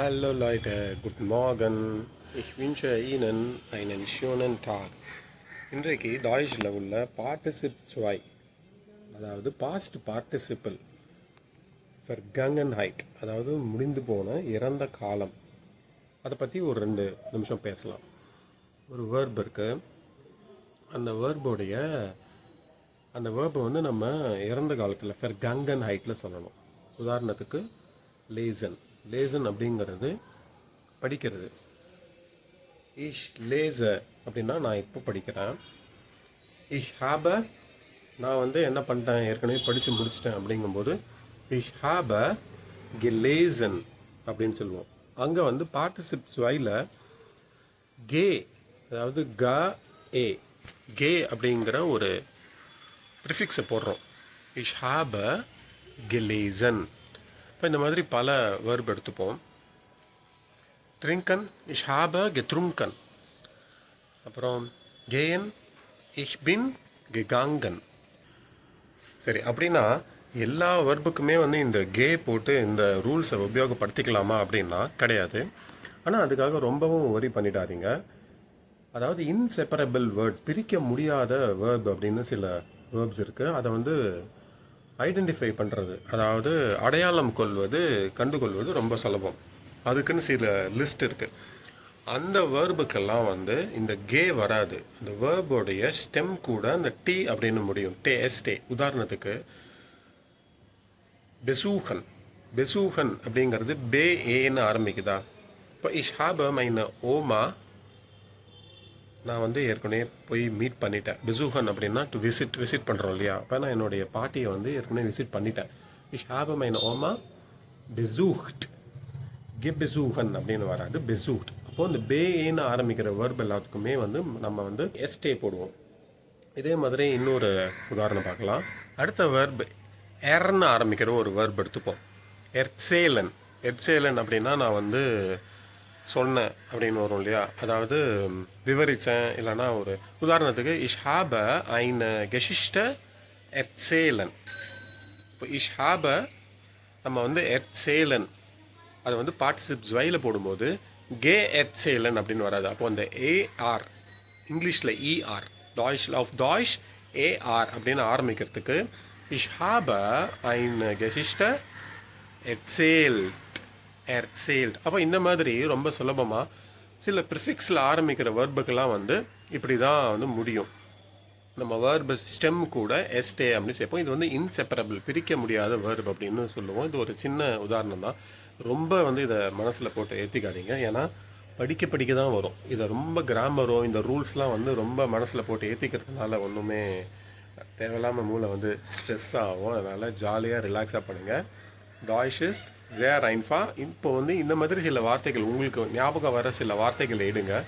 Hallo Leute, guten Morgen. Ich wünsche Ihnen einen schönen Tag. இன்றைக்கு டாய்ஷில் உள்ள பார்ட்டிசிப் ஸ்வாய் அதாவது பாஸ்ட் பார்ட்டிசிபிள் ஃபர் கங்கன் ஹைட் அதாவது முடிந்து போன இறந்த காலம். அதை பற்றி ஒரு ரெண்டு நிமிஷம் பேசலாம். ஒரு வேர்ப் இருக்குது அந்த வேர்போடைய அந்த வேர்பை வந்து நம்ம இறந்த காலத்தில் ஃபர் கங்கன் ஹைட்டில் சொல்லணும். உதாரணத்துக்கு லேசன் லேசன் அப்படிங்கிறது படிக்கிறது. இஷ் லேச அப்படின்னா நான் இப்போ படிக்கிறேன். இஷ் ஹாப நான் வந்து என்ன பண்ணிட்டேன்? ஏற்கனவே படித்து முடிச்சிட்டேன் அப்படிங்கும்போது இஷ் ஹாப கெலேசன் அப்படின்னு சொல்லுவோம். அங்கே வந்து பார்ட்டிசிப்ஸ் வாயில் கே அதாவது க ஏ கே அப்படிங்கிற ஒரு ப்ரிஃபிக்ஸை போடுறோம். இஷ் ஹாப கெலேசன் இப்போ இந்த மாதிரி பல வேர்ப் எடுத்துப்போம். ட்ரிங்கன் இஷ் ஹாப கெத்ருங்கன் அப்புறம் கேயன் இஷ் பின் கெகாங்கன் சரி அப்படின்னா எல்லா வர்புக்குமே வந்து இந்த கே போட்டு இந்த ரூல்ஸை உபயோகப்படுத்திக்கலாமா அப்படின்னா கிடையாது. ஆனால் அதுக்காக ரொம்பவும் ஒரி பண்ணிடாதீங்க. அதாவது இன்செப்பரபிள் வேர்ட்ஸ் பிரிக்க முடியாத வேர்ப் அப்படின்னு சில வேர்ப்ஸ் இருக்குது அதை வந்து ஐடென்டிஃபை பண்ணுறது அதாவது அடையாளம் கொள்வது கண்டுகொள்வது ரொம்ப சுலபம். அதுக்குன்னு சில லிஸ்ட் இருக்குது அந்த வேர்புக்கெல்லாம் வந்து இந்த கே வராது. அந்த வேர்போடைய ஸ்டெம் கூட அந்த டி அப்படின்னு முடியும். டே எஸ்டே உதாரணத்துக்கு பெசூகன் பெசூகன் அப்படிங்கிறது பே ஏன்னு ஆரம்பிக்குதா? இப்போ இஷாப மைன ஓமா நான் வந்து ஏற்கனவே போய் மீட் பண்ணிட்டேன். பிசுகன் அப்படின்னா டு விசிட் விசிட் பண்ணுறோம் இல்லையா? அப்போ நான் என்னுடைய பாட்டியை வந்து ஏற்கனவே விசிட் பண்ணிட்டேன். இஷ் ஹாப மைன் ஓமா பிசூஹ்ட் கெ பெசூகன் அப்படின்னு வராது. பிசூஹ்ட் அப்போது இந்த பேன்னு ஆரம்பிக்கிற வேர்ப் எல்லாத்துக்குமே வந்து நம்ம வந்து எஸ்டே போடுவோம். இதே மாதிரி இன்னொரு உதாரணம் பார்க்கலாம். அடுத்த வேர்ப் எர்ன்னு ஆரம்பிக்கிற ஒரு வேர்ப் எடுத்துப்போம். எர்சேலன் எர்சேலன் அப்படின்னா நான் வந்து சொன்னேன் அப்படின்னு வரும் இல்லையா? அதாவது விவரித்தேன் இல்லைன்னா ஒரு உதாரணத்துக்கு இஷ் ஐன ஐன் கெஷிஷ்ட எட்சேலன் இப்போ இஷ்ஹாப நம்ம வந்து எட்சேலன் அதை வந்து பார்ட்டிசிப் ஜுவையில் போடும்போது கே எட்சேலன் அப்படின்னு வராது. அப்போ அந்த ஏஆர் இங்கிலீஷில் இஆர் டாய்ஷ் ஆஃப் டாய்ஷ் ஏஆர் அப்படின்னு ஆரம்பிக்கிறதுக்கு இஷ்ஹாப ஐன் கெஷிஷ்ட ஏர் சேல்ட் அப்போ இந்த மாதிரி ரொம்ப சுலபமாக சில ப்ரிஃபிக்ஸில் ஆரம்பிக்கிற வேர்புக்கெல்லாம் வந்து இப்படி தான் வந்து முடியும். நம்ம வேர்பு ஸ்டெம் கூட எஸ்டே அப்படின்னு சேர்ப்போம். இது வந்து இன்செப்பரபிள் பிரிக்க முடியாத வேர்ப் அப்படின்னு சொல்லுவோம். இது ஒரு சின்ன உதாரணம் தான். ரொம்ப வந்து இதை மனசில் போட்டு ஏற்றிக்காதீங்க ஏன்னா படிக்க படிக்க தான் வரும். இதை ரொம்ப கிராமரோ இந்த ரூல்ஸ்லாம் வந்து ரொம்ப மனசில் போட்டு ஏற்றிக்கிறதுனால ஒன்றுமே தேவையில்லாமல் மூளை வந்து ஸ்ட்ரெஸ் ஆகும். அதனால் ஜாலியாக ரிலாக்ஸாக பண்ணுங்கள் டாய்ஷிஸ்ட் ஜேர் ஐன்ஃபா இப்போ வந்து இந்த மாதிரி சில வார்த்தைகள் உங்களுக்கு ஞாபகம் வர சில வார்த்தைகள் எடுங்க.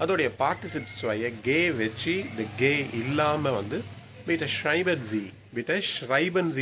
அதோடைய பார்ட்டிசிப்ஸ் சுவையை கே வச்சு இந்த கே இல்லாமல் வந்து வித் ஷ்ரைபர் ஜி வித் ஷ்ரைபன் ஜி